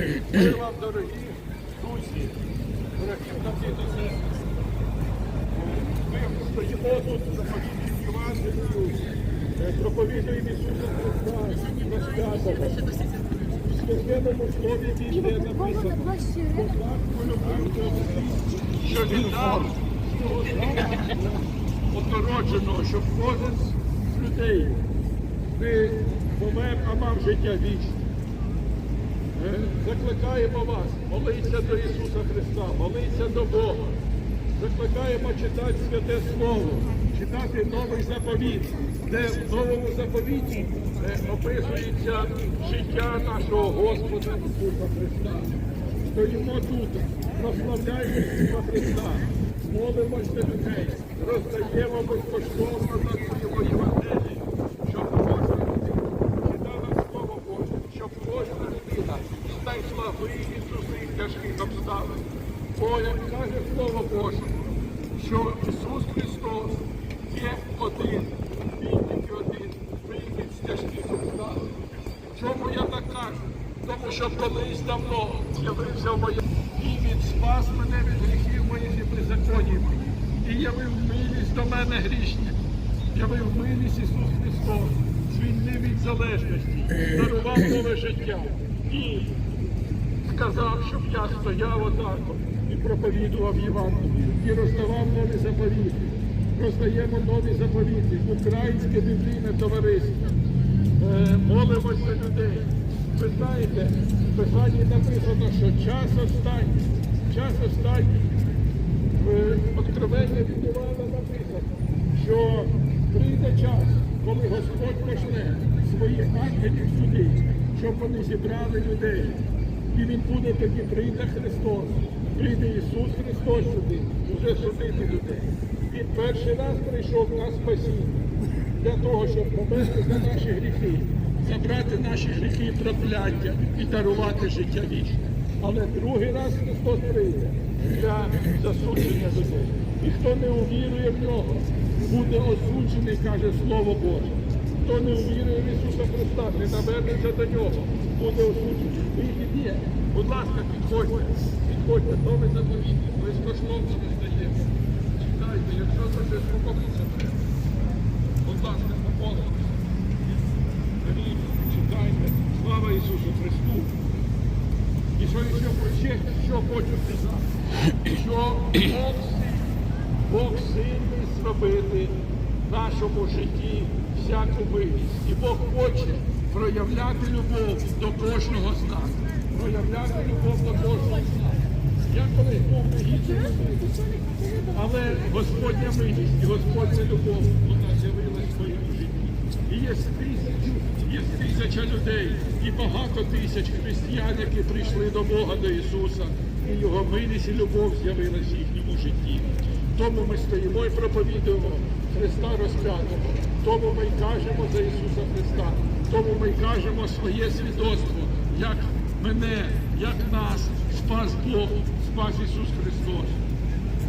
Ми вам, дорогі друзі, дорогі брати та сестри. Ми стоїмо тут заповідним Євангелію, е, проповідуємо Ісуса Христа, розп'ятого. В священному слові Біблії написано, «Бог полюбив Бога, що віддав свого сина однородженого, щоб кожен з людей не помер, а мав життя вічне. Закликаємо вас, молитися до Ісуса Христа, молитися до Бога. Закликаємо читати святе Слово, читати новий заповіт, де в новому заповіті описується життя нашого Господа Ісуса Христа. Стоїмо тут, прославляємо Ісуса Христа, молимося людей, роздаємо безкоштовно за свою Євангелію, щоб кожна людина читала Слово Боже, щоб кожна людина знайшла вихід з усіх тяжких обставин. Бо, як каже Слово Боже, що Ісус Христос є один, Він тільки один, вихід з тяжких обставин. Чому я так кажу? Тому що колись давно з'явився в моє і він спас мене від гріхів моїх і беззаконів. І явив милість до мене грішня. Явив милість Ісус Христос, звільнив від залежності, дарував нове життя. І сказав, щоб я стояв отак і проповідував Євангелію, і роздавав нові заповіти. Роздаємо нові заповіти, українське біблійне товариство. Е, молимося людей. Ви знаєте, в Писанні написано, що час останній, час останній. В Откровенні від написано, що прийде час, коли Господь пошле своїх ангелів сюди, щоб вони зібрали людей. І він буде тоді, прийде Христос, прийде Ісус Христос сюди, вже судити людей. Він перший раз прийшов на спасіння для того, щоб померти за наші гріхи, забрати наші гріхи і прокляття і дарувати життя вічне. Але другий раз Христос прийде для засудження людей. І хто не увірує в нього, буде осуджений, каже Слово Боже. Хто не увірує в Ісуса Христа, не навернеться до нього, буде осуджений. Вихід є. Будь ласка, підходьте, підходьте, новий заповіт, безкоштовно роздаємо. Читайте, якщо це щось треба. Будь ласка, помолимося. Беріть, читайте. Слава Ісусу Христу. І що ще, ще що хочу сказати, що Бог сильний зробити нашому житті всяку милість. І Бог хоче проявляти любов до кожного з нас. Проявляти любов до кожного з нас. Я колись був але Господня милість і Господня любов, вона з'явилась в моєму житті. І є тисячу, є тисяча людей і багато тисяч християн, які прийшли до Бога, до Ісуса, і Його милість і любов з'явилась в їхньому житті. Тому ми стоїмо і проповідуємо Христа розп'ятого. Тому ми й кажемо за Ісуса Христа. Тому ми й кажемо своє свідоцтво, як мене, як нас спас Бог, спас Ісус Христос.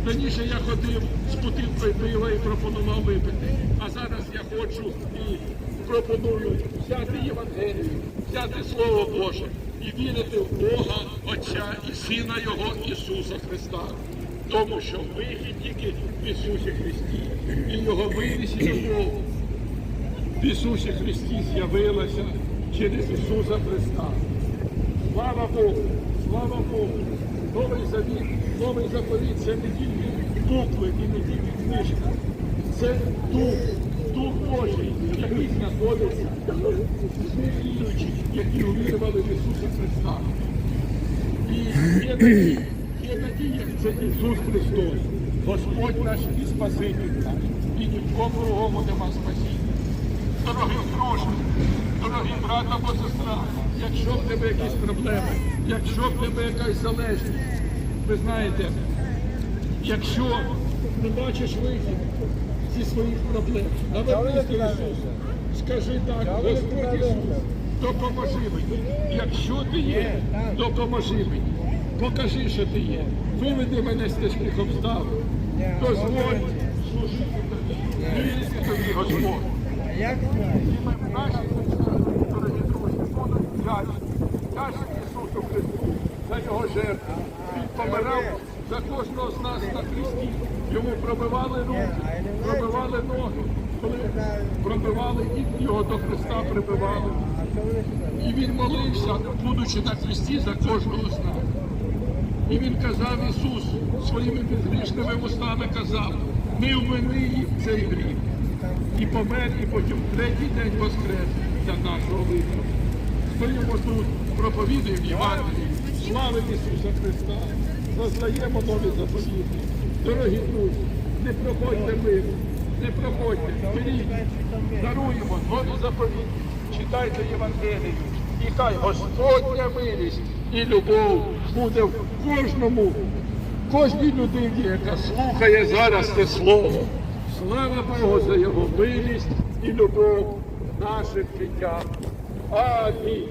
Раніше я ходив з бутилкою пива і пропонував випити. А зараз я хочу і пропоную взяти Євангелію, взяти Слово Боже і вірити в Бога, Отця і Сина Його Ісуса Христа. Тому що вихід тільки в Ісусі Христі. І Його і любов в Ісусі Христі з'явилася через Ісуса Христа. Слава Богу! Слава Богу! Новий завіт, новий заповіт це не тільки букви і не тільки книжка. Це дух, дух Божий, який знаходиться віруючих, які увірували в Ісуса Христа. І є надія, це Ісус Христос, Господь наш і Спаситель наш. І ні в кому другому нема спасіння. Дорогі друже, дорогі брат або сестра, якщо в тебе якісь проблеми, якщо в тебе якась залежність, ви знаєте, якщо не бачиш вихід зі своїх проблем, навернись до Ісуса, скажи так, Господь Ісус, допоможи мені. Якщо ти є, допоможи мені. Покажи, що ти є. Виведи мене з тяжких обставин. Дозволь служити тобі, вірити тобі, Господь. Наші дорогі друзі будуть вдячні. Вдячні Ісусу Христу. за його жертву. Він помирав за кожного з нас на хресті. Йому пробивали руки, пробивали ноги, коли пробивали і його до Христа прибивали. І він молився, будучи на хресті за кожного з нас. І він казав Ісус своїми безгрішними вустами казав, не вмини цей гріх. І помер, і потім третій день воскрес для нашого виходу. Стоїмо тут, проповідуємо Євангелії, славимо Ісуса Христа, зазнаємо нові заповіти. Дорогі друзі, не проходьте мимо, не проходьте, беріть, даруємо нові заповіти, читайте Євангелію. І хай Господня милість і любов буде в кожному, кожній людині, яка слухає зараз це слово. Слава Богу за його милість і любов в наших життях. Амінь.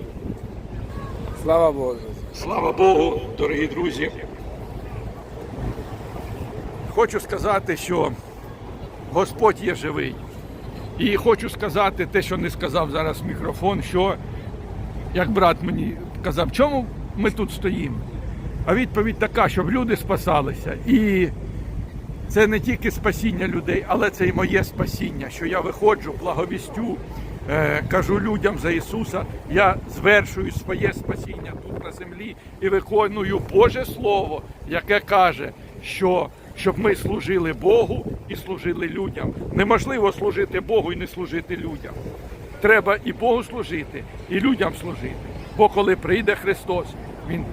Слава Богу. Слава Богу, дорогі друзі. Хочу сказати, що Господь є живий. І хочу сказати те, що не сказав зараз мікрофон, що як брат мені казав, чому ми тут стоїмо? А відповідь така, щоб люди спасалися. І це не тільки спасіння людей, але це і моє спасіння, що я виходжу, благовістю, е, кажу людям за Ісуса, я звершую своє спасіння тут на землі і виконую Боже Слово, яке каже, що щоб ми служили Богу і служили людям. Неможливо служити Богу і не служити людям. Треба і Богу служити, і людям служити. Бо коли прийде Христос, Він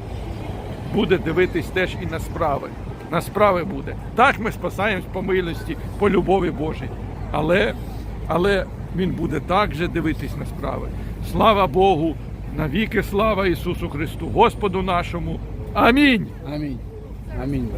буде дивитись теж і на справи. На справи буде. Так ми спасаємось по милості, по любові Божій. Але, але Він буде так же дивитись на справи. Слава Богу! Навіки слава Ісусу Христу, Господу нашому. Амінь. Амінь. Амінь.